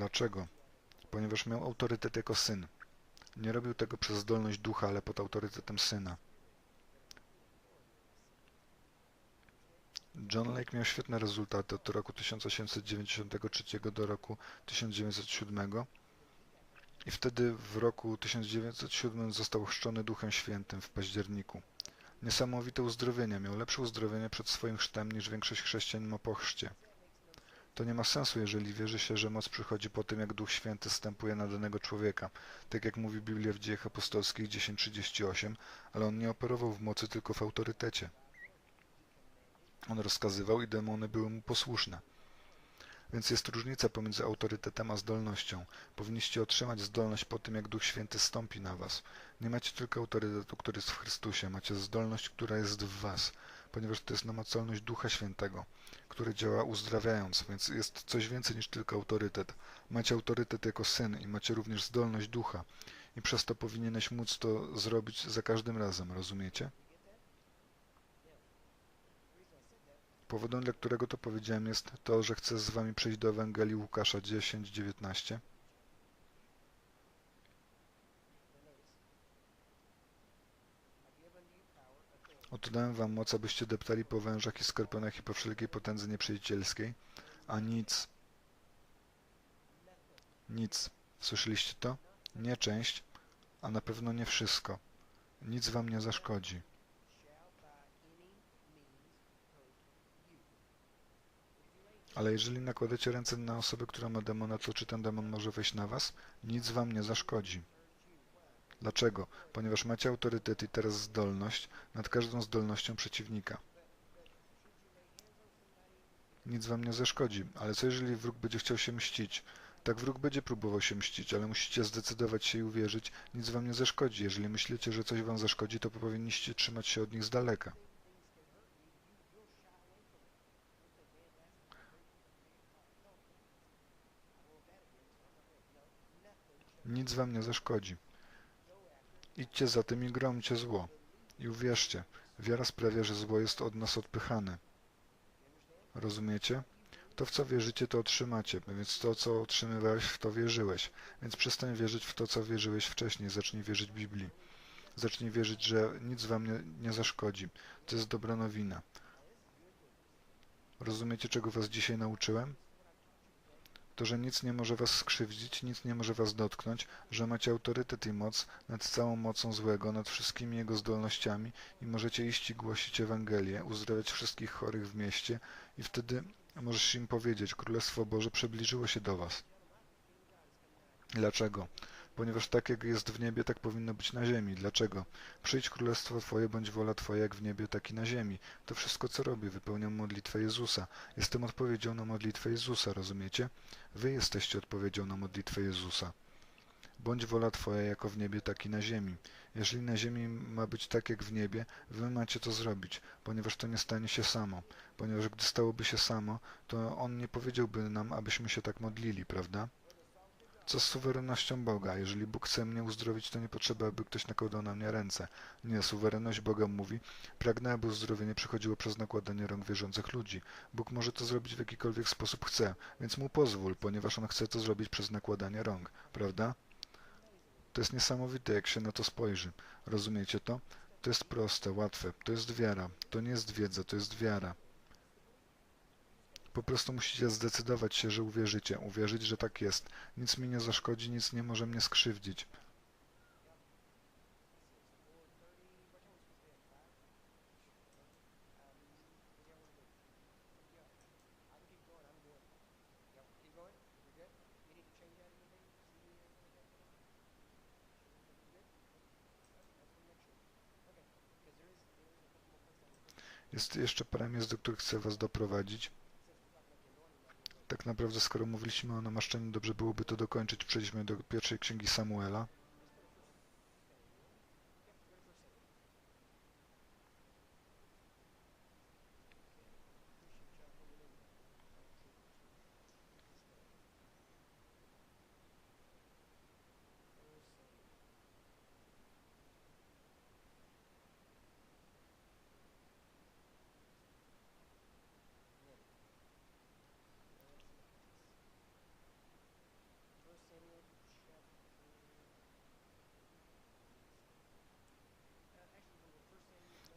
Dlaczego? Ponieważ miał autorytet jako syn. Nie robił tego przez zdolność ducha, ale pod autorytetem syna. John Lake miał świetne rezultaty od roku 1893 do roku 1907 i wtedy w roku 1907 został chrzczony Duchem Świętym w październiku. Niesamowite uzdrowienia, miał lepsze uzdrowienie przed swoim chrztem niż większość chrześcijan ma po chrzcie. To nie ma sensu, jeżeli wierzy się, że moc przychodzi po tym, jak Duch Święty stępuje na danego człowieka, tak jak mówi Biblia w Dziejach Apostolskich 10.38, ale on nie operował w mocy, tylko w autorytecie. On rozkazywał i demony były mu posłuszne. Więc jest różnica pomiędzy autorytetem a zdolnością. Powinniście otrzymać zdolność po tym, jak Duch Święty stąpi na was. Nie macie tylko autorytetu, który jest w Chrystusie, macie zdolność, która jest w was, ponieważ to jest namacalność Ducha Świętego, który działa uzdrawiając, więc jest coś więcej niż tylko autorytet. Macie autorytet jako syn i macie również zdolność Ducha i przez to powinieneś móc to zrobić za każdym razem, rozumiecie? Powodem, dla którego to powiedziałem, jest to, że chcę z wami przejść do Ewangelii Łukasza 10-19. Oto dałem wam moc, abyście deptali po wężach i skorpionach i po wszelkiej potędze nieprzyjacielskiej, a nic, nic, słyszeliście to? Nie część, a na pewno nie wszystko. Nic wam nie zaszkodzi. Ale jeżeli nakładacie ręce na osobę, która ma demona, to czy ten demon może wejść na was? Nic wam nie zaszkodzi. Dlaczego? Ponieważ macie autorytet i teraz zdolność nad każdą zdolnością przeciwnika. Nic wam nie zaszkodzi, ale co jeżeli wróg będzie chciał się mścić? Tak wróg będzie próbował się mścić, ale musicie zdecydować się i uwierzyć, nic wam nie zaszkodzi. Jeżeli myślicie, że coś wam zaszkodzi, to powinniście trzymać się od nich z daleka. Nic wam nie zaszkodzi. Idźcie za tym i gromcie zło. I uwierzcie, wiara sprawia, że zło jest od nas odpychane. Rozumiecie? To, w co wierzycie, to otrzymacie, więc to, co otrzymywałeś, w to wierzyłeś. Więc przestań wierzyć w to, co wierzyłeś wcześniej. Zacznij wierzyć Biblii. Zacznij wierzyć, że nic wam nie, nie zaszkodzi. To jest dobra nowina. Rozumiecie, czego was dzisiaj nauczyłem? To, że nic nie może was skrzywdzić, nic nie może was dotknąć, że macie autorytet i moc nad całą mocą złego, nad wszystkimi jego zdolnościami i możecie iść i głosić Ewangelię, uzdrawiać wszystkich chorych w mieście i wtedy możesz im powiedzieć, Królestwo Boże przybliżyło się do was. Dlaczego? Ponieważ tak jak jest w niebie, tak powinno być na ziemi. Dlaczego? Przyjdź królestwo Twoje, bądź wola Twoja jak w niebie, tak i na ziemi. To wszystko, co robię, wypełniam modlitwę Jezusa. Jestem odpowiedzią na modlitwę Jezusa, rozumiecie? Wy jesteście odpowiedzią na modlitwę Jezusa. Bądź wola Twoja jako w niebie, tak i na ziemi. Jeżeli na ziemi ma być tak jak w niebie, wy macie to zrobić, ponieważ to nie stanie się samo. Ponieważ gdy stałoby się samo, to On nie powiedziałby nam, abyśmy się tak modlili, prawda? Co z suwerennością Boga? Jeżeli Bóg chce mnie uzdrowić, to nie potrzeba, aby ktoś nakładał na mnie ręce. Nie, suwerenność Boga mówi, pragnę, aby uzdrowienie przychodziło przez nakładanie rąk wierzących ludzi. Bóg może to zrobić w jakikolwiek sposób chce, więc mu pozwól, ponieważ On chce to zrobić przez nakładanie rąk, prawda? To jest niesamowite, jak się na to spojrzy. Rozumiecie to? To jest proste, łatwe. To jest wiara. To nie jest wiedza, to jest wiara. Po prostu musicie zdecydować się, że uwierzycie, uwierzyć, że tak jest. Nic mi nie zaszkodzi, nic nie może mnie skrzywdzić. Jest jeszcze parę miejsc, do których chcę Was doprowadzić tak naprawdę, skoro mówiliśmy o namaszczeniu, dobrze byłoby to dokończyć. Przejdźmy do pierwszej księgi Samuela.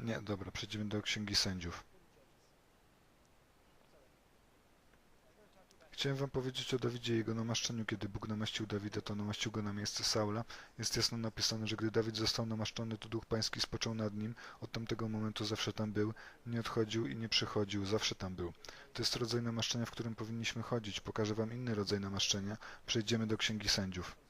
Nie, dobra, przejdziemy do Księgi Sędziów. Chciałem wam powiedzieć o Dawidzie i jego namaszczeniu. Kiedy Bóg namaścił Dawida, to namaścił go na miejsce Saula. Jest jasno napisane, że gdy Dawid został namaszczony, to Duch Pański spoczął nad nim. Od tamtego momentu zawsze tam był, nie odchodził i nie przychodził, zawsze tam był. To jest rodzaj namaszczenia, w którym powinniśmy chodzić. Pokażę wam inny rodzaj namaszczenia. Przejdziemy do Księgi Sędziów.